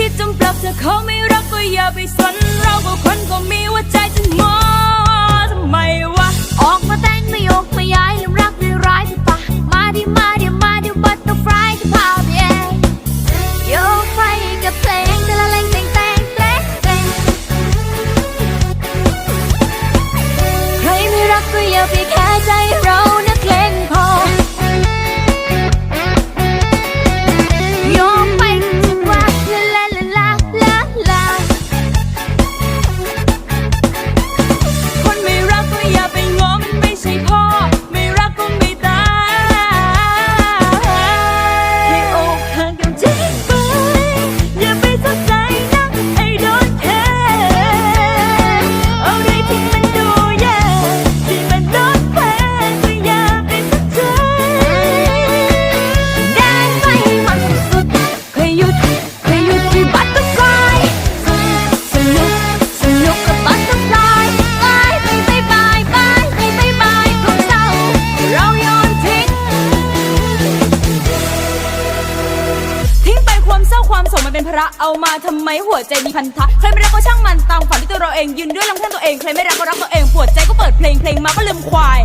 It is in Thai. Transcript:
คิดจนปลักถ้าเขาไม่รักก็อย่าไปสน เราก็คนก็มีว่าใจจะงอทำไมวะ ออกมาแต่งไม่ยกไม่ย้ายลืมรักด้วยร้ายที่ปะมาดิมาเดี๋ยวมาเดี๋ยวบัตเตอร์ฟลายจะพาไปเองโยกไปกับเพลงแต่ละเลงแต่งแต่งแต่งแต่งใครไม่รักก็อย่าไปแค่ใจเรา ความเศร้าความโศกมันเป็นพระเอามาทำไมหัวใจมีพันธะใครไม่รักก็ช่างมันตามฝันที่ตัวเราเองยืนด้วยลำแข้งตัวเองใครไม่รักก็รักตัวเองปวดใจก็เปิดเพลงเพลงมาก็ลืมควาย